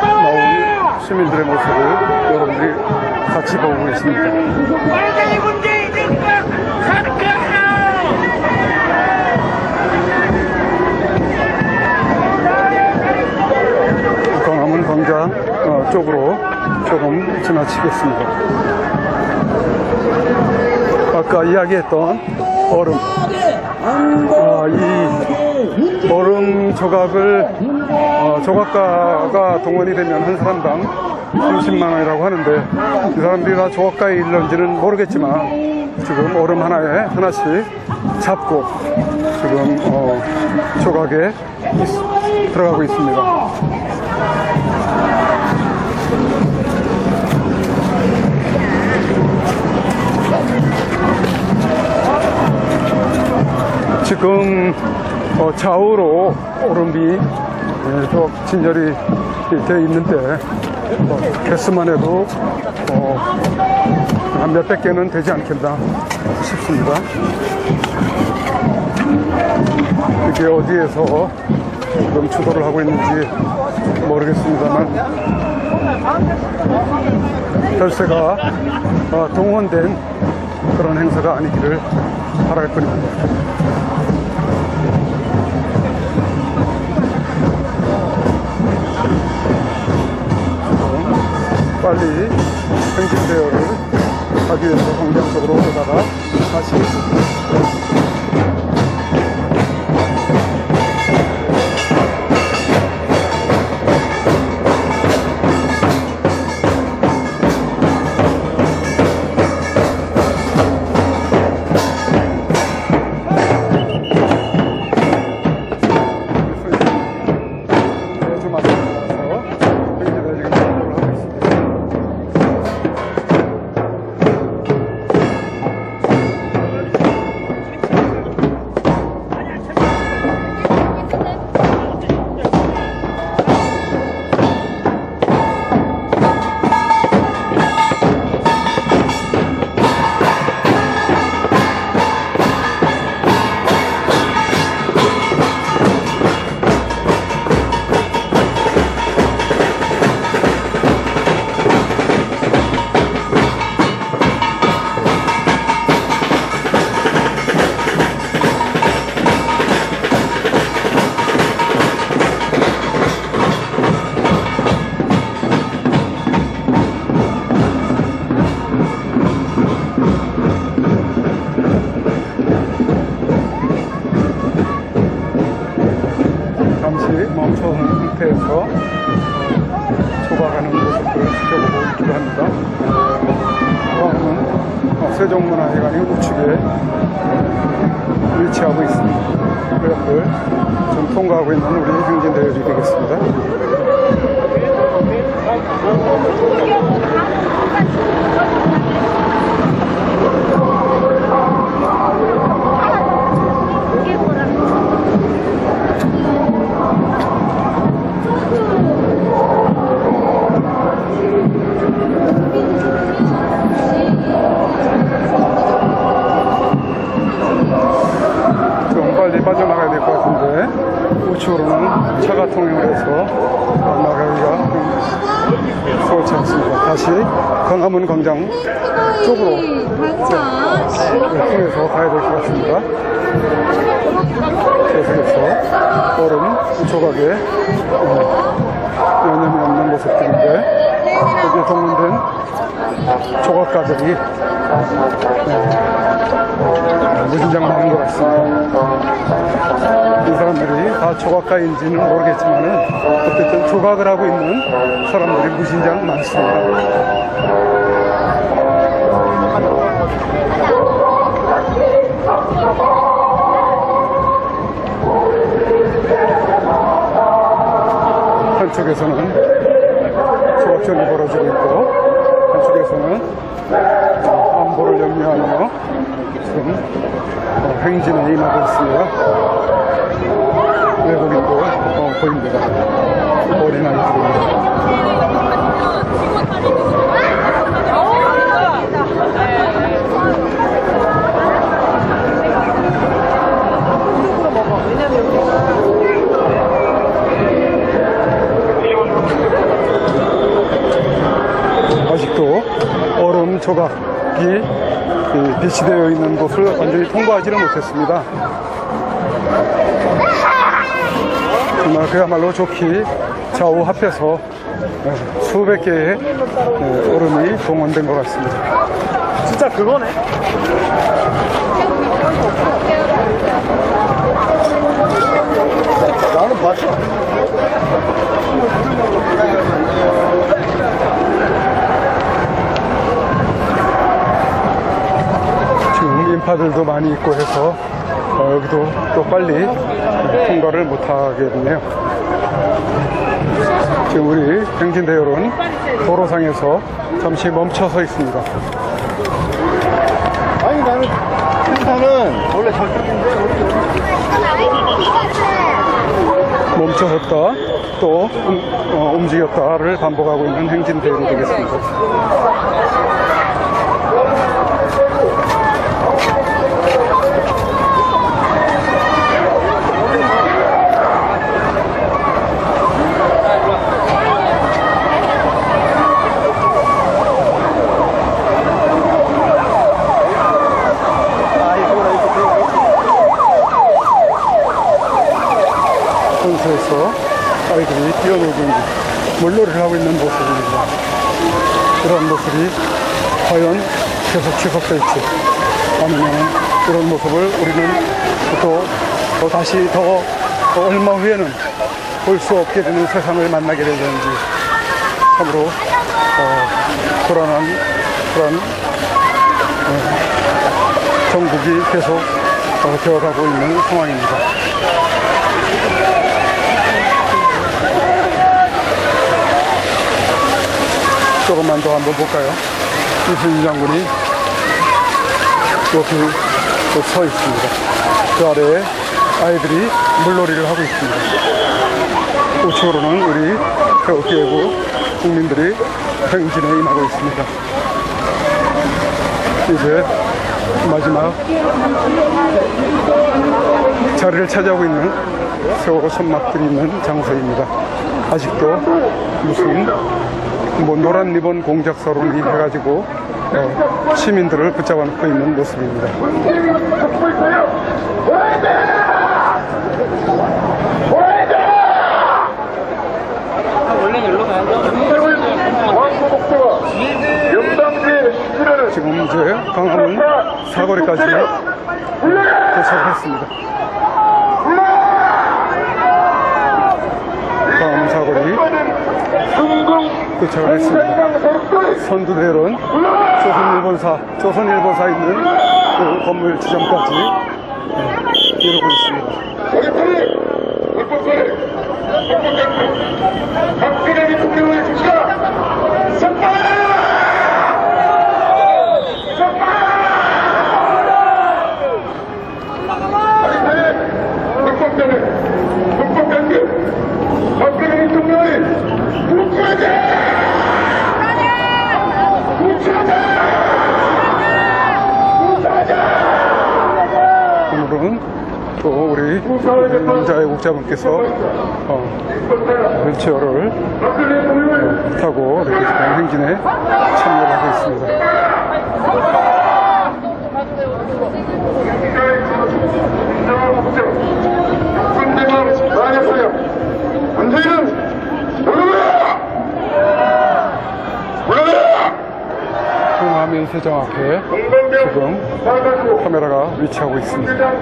나온 시민들의 모습을 여러분들이 같이 보고 계십니다. 광화문 광장 어, 쪽으로 조금 지나치겠습니다. 아까 이야기했던 얼음, 아, 이 얼음 조각을 어, 조각가가 동원이 되면 한 사람당 30만 원이라고 하는데 이 사람들이 다 조각가의 일런지는 모르겠지만 지금 얼음 하나에 하나씩 잡고 지금 어, 조각에 있- 들어가고 있습니다. 금 어, 좌우로 얼음이 예, 좀 진열이 되어 있는데 뭐, 개수만 해도 어, 한 몇백 개는 되지 않겠나 싶습니다. 이게 어디에서 지금 주도를 하고 있는지 모르겠습니다만 별세가 어, 동원된 그런 행사가 아니기를 바랄 뿐입니다. 빨리 행진 대여를 하기 위해서 광장 쪽으로 오다가 다시 차가 통행을 해서 나가기가 수월치 않습니다. 다시 광화문 광장 쪽으로 통해서 가야 될 것 같습니다. 계속해서 얼음 조각에 어, 여념이 없는 모습들인데 여기에 동원된 조각가들이 네, 무진장 많은 것 같습니다. 이 사람들이 다 조각가인지는 모르겠지만은 어쨌든 조각을 하고 있는 사람들이 무진장 많습니다. 한쪽에서는 조각전이 벌어지고 있고 한쪽에서는 어, 안보를 염려하며 지금 어, 행진에 임하고 있습니다. 외국인도 어, 보입니다. 어린아이들입니다. 조각이 이 비치되어 있는 곳을 완전히 통과하지는 못했습니다. 정말 그야말로 좋기 좌우 합해서 예, 수백 개의 예, 얼음이 동원된 것 같습니다. 진짜 그거네. 많이 있고 해서 어, 여기도 또 빨리 통과를 못하게 됐네요. 지금 우리 행진대열은 도로상에서 잠시 멈춰서 있습니다. 아니 나는 생산은 원래 저쪽인데 멈춰섰다 또 음, 어, 움직였다를 반복하고 있는 행진대열이 되겠습니다. 선수에서 아이들이 뛰어놀고 있는 물놀이를 하고 있는 모습입니다. 이런 모습이 과연 계속 지속될지 아니면 이런 모습을 우리는 또, 또 다시 더, 더 얼마 후에는 볼 수 없게 되는 세상을 만나게 되는지 참으로 어, 불안한 그런 어, 정국이 계속 어, 되어가고 있는 상황입니다. 조금만 더 한번 볼까요? 이순신 장군이 여기 또서 있습니다. 그 아래에 아이들이 물놀이를 하고 있습니다. 우측으로는 우리 태극기예고 국민들이 행진에 임하고 있습니다. 이제 마지막 자리를 차지하고 있는 세월호 선막들이 있는 장소입니다. 아직도 무슨 뭐 노란 리본 공작서로 해가지고 어, 시민들을 붙잡아 놓고 있는 모습입니다. 지금 이제 강화문 사거리까지 도착했습니다. 강화문 사거리 도착을 했습니다. 선두대열은 조선일본사, 조선일본사 있는 그 건물 지점까지 네, 이루고 있습니다. 박근혜 대통령을 주시라! 헌법장에 헌법장에 박근혜 대통령을 무죄하자! 오늘은 또 우리 남자의 국자분께서 어, 휠체어를 어, 타고 이렇게 지금 행진에 참여를 하고 있습니다. 홍화면 세정 앞에 지금 카메라가 위치하고 있습니다.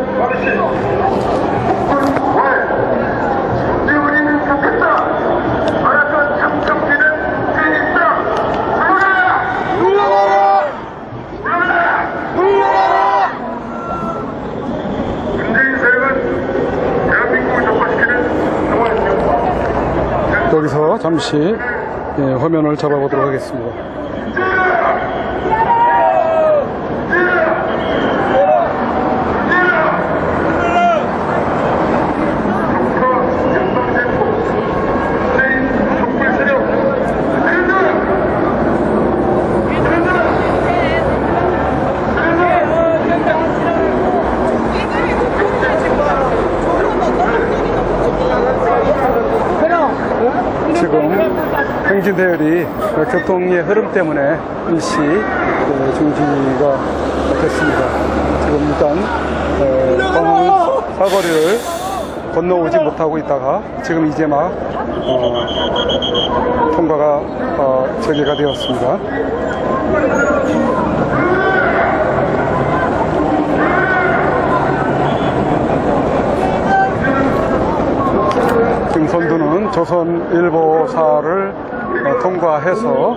여기서 잠시 예, 화면을 잡아보도록 하겠습니다. 지금 행진 대열이 교통의 흐름 때문에 일시 그 중지가 됐습니다. 지금 일단 에, 광화문 사거리를 건너오지 못하고 있다가 지금 이제 막 어, 통과가 어, 재개가 되었습니다. 지금 선두는 조선 일보사를 어, 통과해서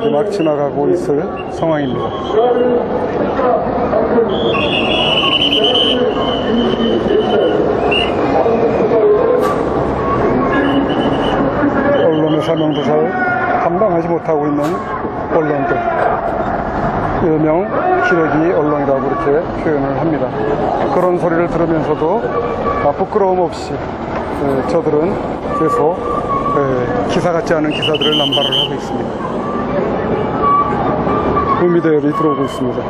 이제 막 지나가고 있을 상황입니다. 언론의 사명도사를 감당하지 못하고 있는 언론들. 일명 기레기 언론이라고 그렇게 표현을 합니다. 그런 소리를 들으면서도 아, 부끄러움 없이 에, 저들은 계속 에, 기사 같지 않은 기사들을 남발을 하고 있습니다. 구미대열이 들어오고 있습니다.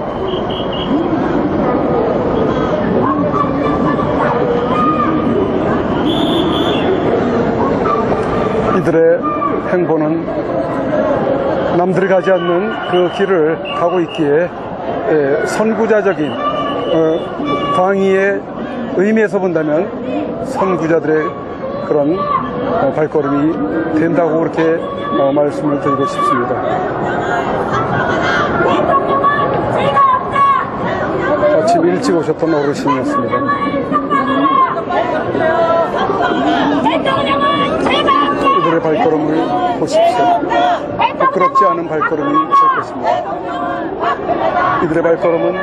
이들의 행보는 남들이 가지 않는 그 길을 가고 있기에 에, 선구자적인 어, 광의의 의미에서 본다면 선구자들의 그런 어, 발걸음이 된다고 그렇게 어, 말씀을 드리고 싶습니다. 아침 일찍 오셨던 어르신이었습니다. 이들의 발걸음을 보십시오. 부끄럽지 않은 발걸음이 될 것입니다. 이들의 발걸음은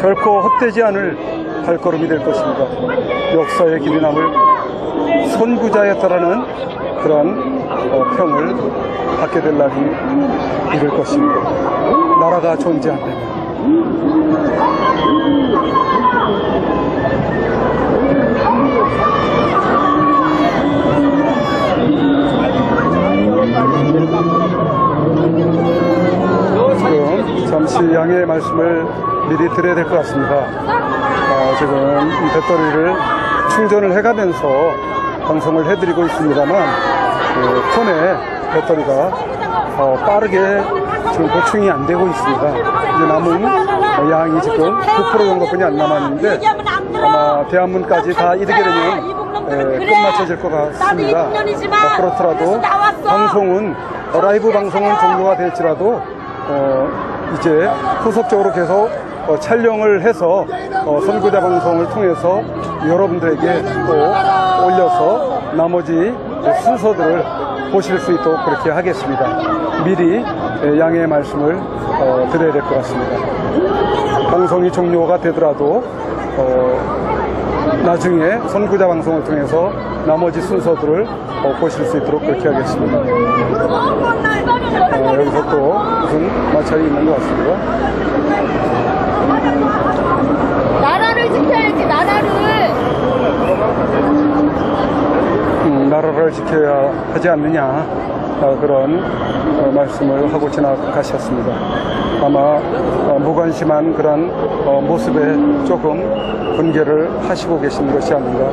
결코 헛되지 않을 발걸음이 될 것입니다. 역사의 길이 남을 선구자였다라는 그런 어, 평을 받게 될 날이 이를 것입니다. 나라가 존재한다면. 지금 잠시 양해의 말씀을 미리 드려야 될 것 같습니다. 어, 지금 이 배터리를 충전을 해가면서 방송을 해드리고 있습니다만 그 폰에 배터리가 어, 빠르게 지금 보충이 안 되고 있습니다. 이제 남은 양이 지금 9% 정도뿐이 안 남았는데 아마 대한문까지 다 이르게 되면 에, 끝마쳐질 것 같습니다. 어, 그렇더라도 방송은 어, 라이브 방송은 종료가 될지라도 어, 이제 후속적으로 계속 어, 촬영을 해서 어, 선구자 방송을 통해서 여러분들에게 또 올려서 나머지 순서들을 보실 수 있도록 그렇게 하겠습니다. 미리 예, 양해의 말씀을 어, 드려야 될 것 같습니다. 방송이 종료가 되더라도 어, 나중에 선구자 방송을 통해서 나머지 순서들을 어, 보실 수 있도록 그렇게 하겠습니다. 어, 여기서 또 무슨 마찰이 있는 것 같습니다. 나라를 지켜야지 나라를 음, 나라를 지켜야 하지 않느냐 어, 그런 어, 말씀을 하고 지나가셨습니다. 아마 어, 무관심한 그런 어, 모습에 조금 분개를 하시고 계신 것이 아닌가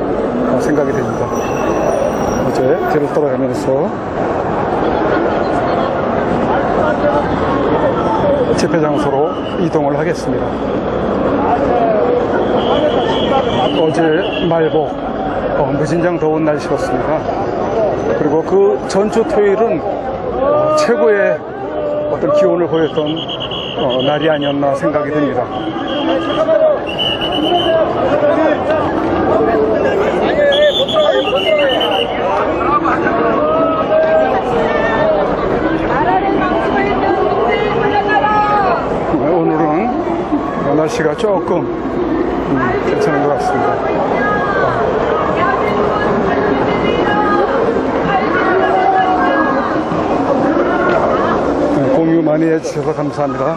어, 생각이 됩니다. 이제 길을 돌아가면서 집회 장소로 이동을 하겠습니다. 어제 말복 어, 무진장 더운 날씨였습니다. 그리고 그 전주 토요일은 어, 최고의 어떤 기온을 보였던 어, 날이 아니었나 생각이 듭니다. 어, 오늘은 날씨가 조금 음, 괜찮은 것 같습니다. 네, 공유 많이 해주셔서 감사합니다.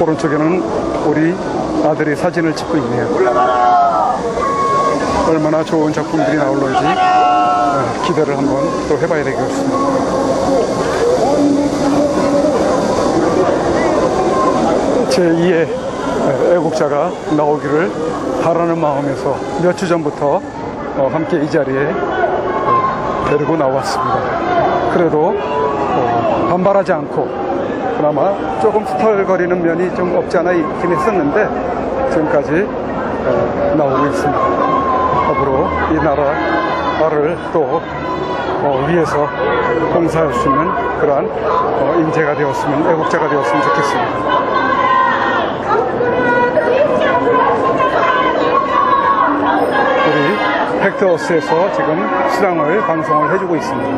오른쪽에는 우리 아들이 사진을 찍고 있네요. 얼마나 좋은 작품들이 나올런지 네, 기대를 한번 또 해봐야 되겠습니다. 제2의 애국자가 나오기를 바라는 마음에서 몇 주 전부터 어, 함께 이 자리에 어, 데리고 나왔습니다. 그래도 어, 반발하지 않고 그나마 조금 스털거리는 면이 좀 없지 않아 있긴 했었는데 지금까지 어, 나오고 있습니다. 앞으로 이 나라를 또 어, 위해서 봉사할 수 있는 그러한 어, 인재가 되었으면 애국자가 되었으면 좋겠습니다. 우리 팩트어스에서 지금 수당을 방송을 해주고 있습니다.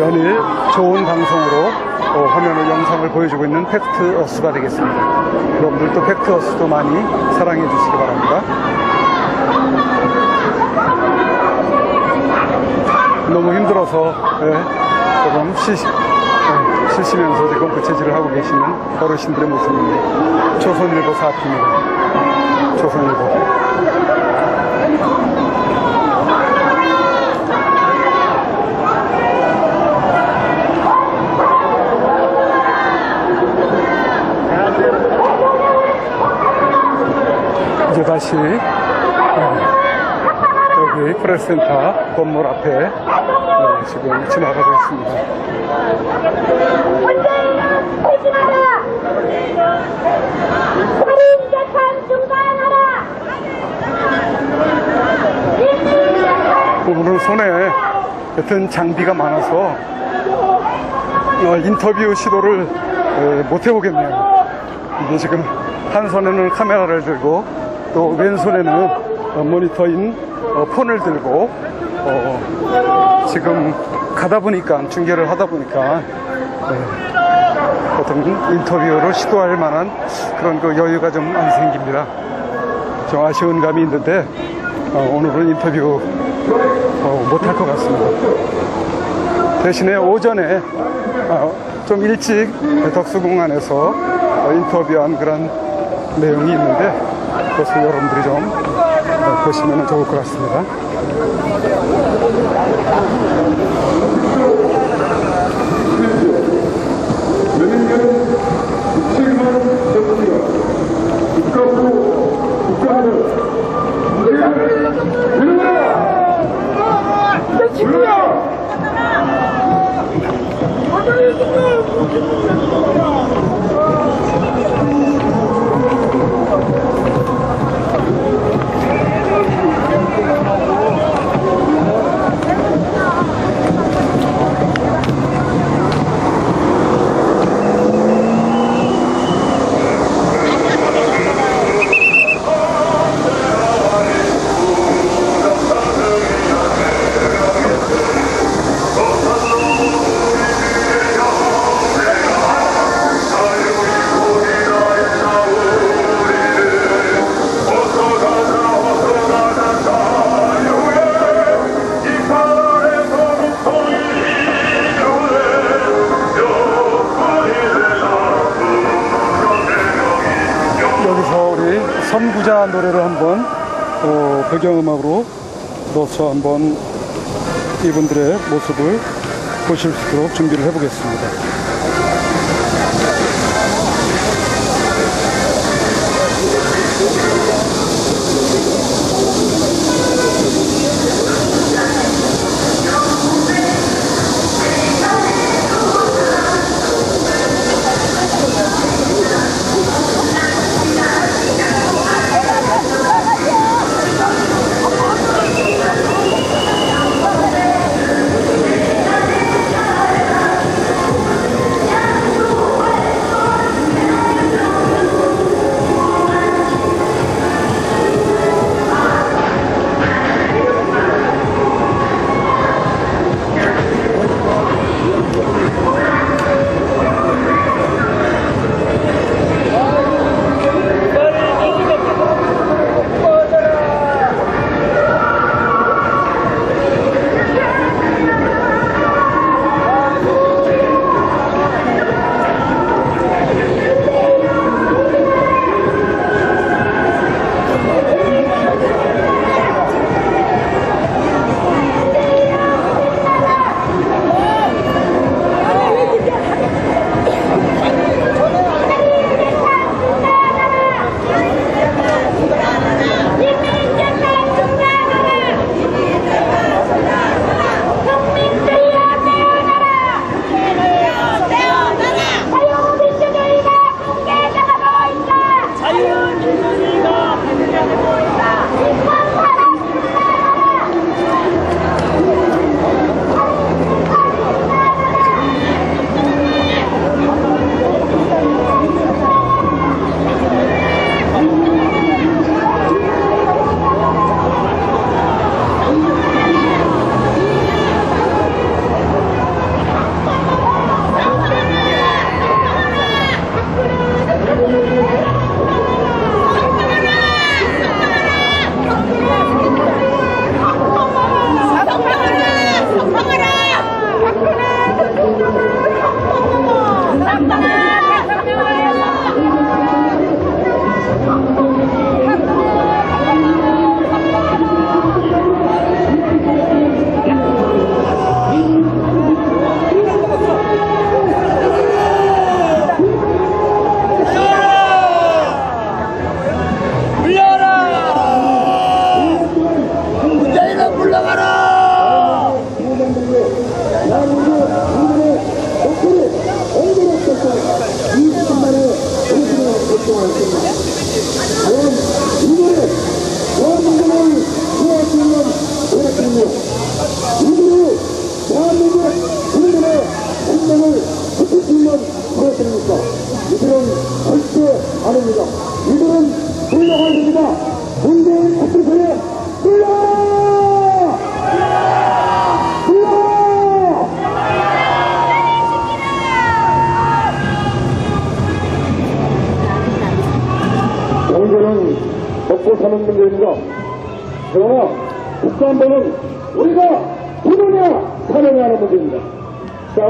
연일 좋은 방송으로 어, 화면을 영상을 보여주고 있는 팩트어스가 되겠습니다. 여러분들도 팩트어스도 많이 사랑해 주시기 바랍니다. 너무 힘들어서 예, 조금 쉬시, 예, 쉬시면서 지금 부채질을 하고 계시는 어르신들의 모습입니다. 조선일보 사업입니다. 조선일보. 다시 어, 여기 프레스센터 건물 앞에 네, 지금 지나가고 있습니다. 오늘은 손에 여튼 장비가 많아서 어, 인터뷰 시도를 에, 못 해보겠네요. 이게 지금 한 손에는 카메라를 들고 또 왼손에는 어, 모니터인 어, 폰을 들고 어, 지금 가다 보니까 중계를 하다 보니까 네, 어떤 인터뷰를 시도할 만한 그런 그 여유가 좀 안 생깁니다. 좀 아쉬운 감이 있는데 어, 오늘은 인터뷰 어, 못할 것 같습니다. 대신에 오전에 어, 좀 일찍 덕수궁 안에서 어, 인터뷰한 그런 내용이 있는데 그것을 여러분들이 좀 어, 보시면 좋을 것 같습니다. 여기서 배경음악으로 넣어서 한번 이분들의 모습을 보실 수 있도록 준비를 해보겠습니다. 대한민국 국민의 목소리 옹졸했었던 20분만에 우리들의 결정하였습니다. 과연 이분의 대한민국을 구할 수 있는 노력입니다. 이분이 대한민국 국민의 생명을 지킬 수 있는 노력입니까? 이들은 절대 아닙니다.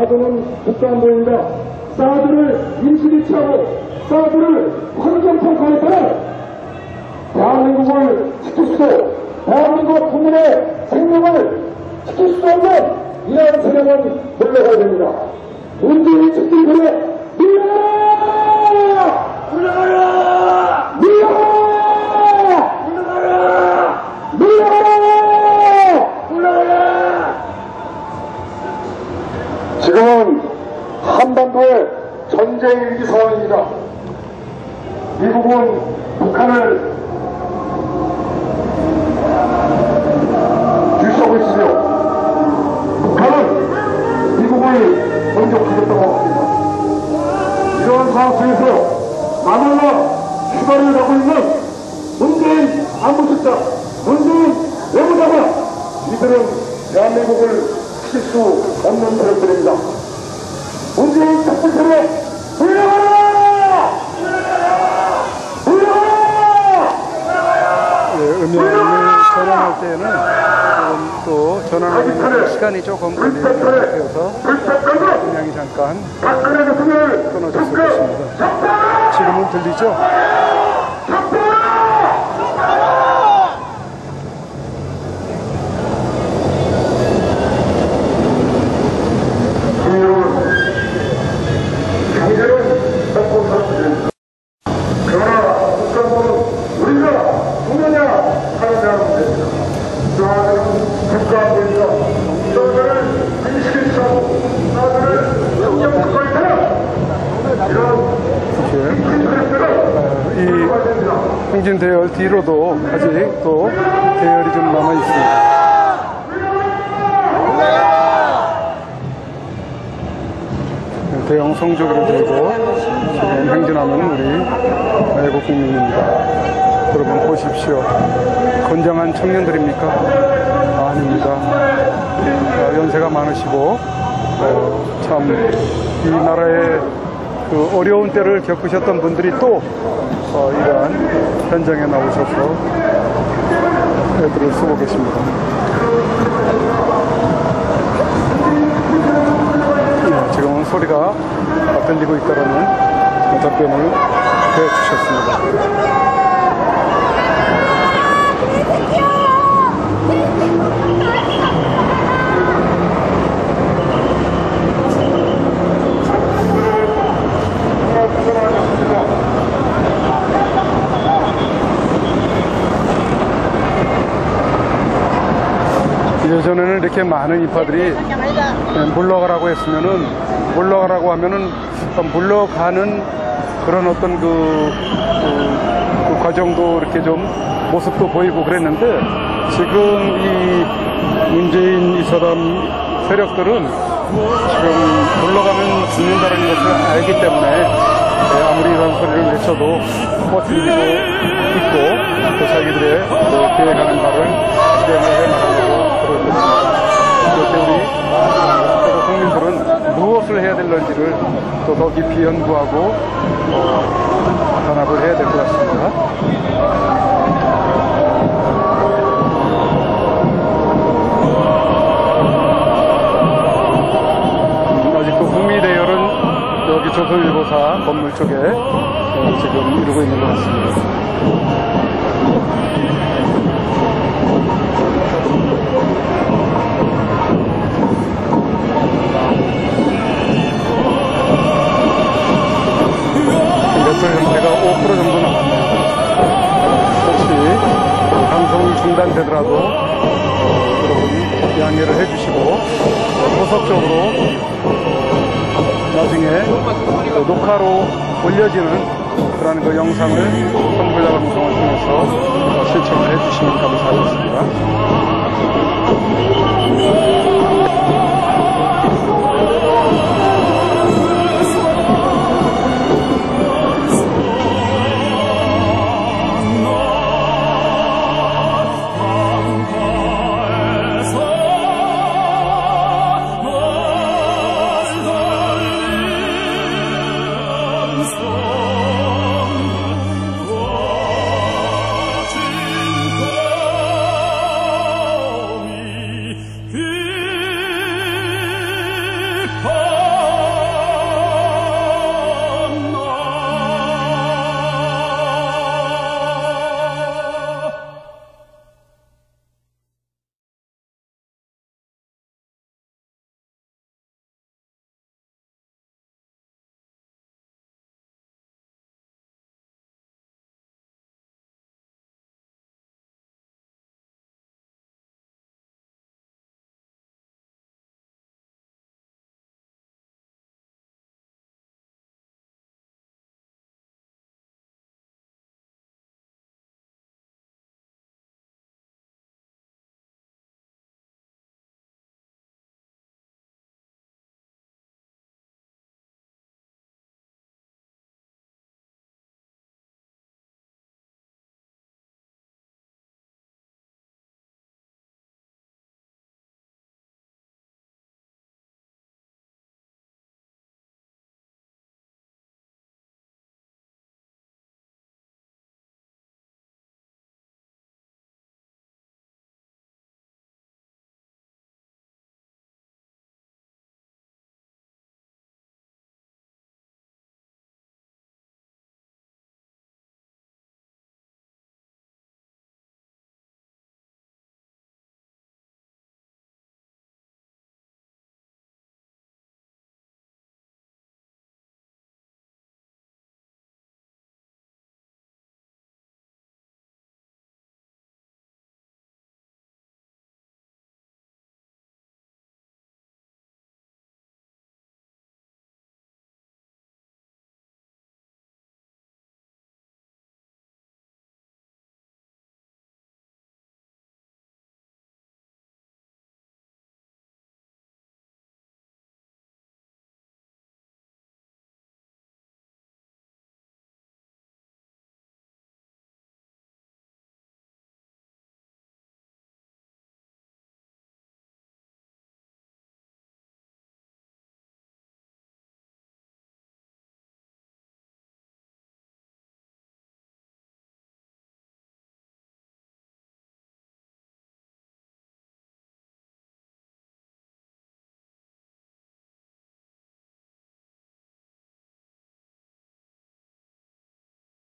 사드는 국가안보입니다. 사드를 임시리 취하고 사드를 환경평가에 따라 대한민국을 지킬 수도 대한민국 국민의 생명을 지킬 수도 없는 이러한 세력은 물러가야 됩니다. 문재인 집중들의 밀어라! 물러가라! 밀어라! 물러가라! 물러가라! 물러가라! 지금은 한반도의 전쟁 위기 상황입니다. 미국은 북한을 들쏘고 있으며 북한은 미국을 공격하겠다고 합니다. 이러한 상황 속에서 마늘라 휴가를 가고 있는 문재인 안보실장, 문재인 외무장관 이들은 대한민국을 지킬 수 없는 세력들입니다. 문재인 작전세력 물러가라! 물러가라! 예, 음향을 전환할 때는 또 전환하는 시간이 조금 걸리는 불착하고 음향이 잠깐 끊어졌을 것입니다. 적폐! 지금은 들리죠? 대형 성조기를 들고 지금 행진하는 우리 외국 국민입니다. 여러분 보십시오. 건장한 청년들입니까? 아 닙니다. 어, 연세가 많으시고 어, 참이 나라의 그 어려운 때를 겪으셨던 분들이 또 어, 이러한 현장에 나오셔서 애들을 쓰고 계십니다. 소리가 들리고 있다는 답변을 해주셨습니다. 예전에는 이렇게 많은 인파들이 예, 물러가라고 했으면은 물러가라고 하면은 어, 물러가는 그런 어떤 그, 그, 그 과정도 이렇게 좀 모습도 보이고 그랬는데 지금 이 문재인 이 사람 세력들은 지금 물러가면 죽는다는 것을 알기 때문에 예, 아무리 이런 소리를 외쳐도 버티고 있고 또 자기들의 그 계획하는 바를 실행을 해 나가려고 그러고 그렇게 우리 그래서 국민들은 무엇을 해야 될런지를 또 더 깊이 연구하고 어, 단합을 해야 될 것 같습니다. 음, 아직도 국미대열은 여기 조선일보사 건물 쪽에 어, 지금 이루고 있는 것 같습니다. 올려지는 그런 그 영상을 선불자 방송을 통해서 시청을 해주시면 감사하겠습니다.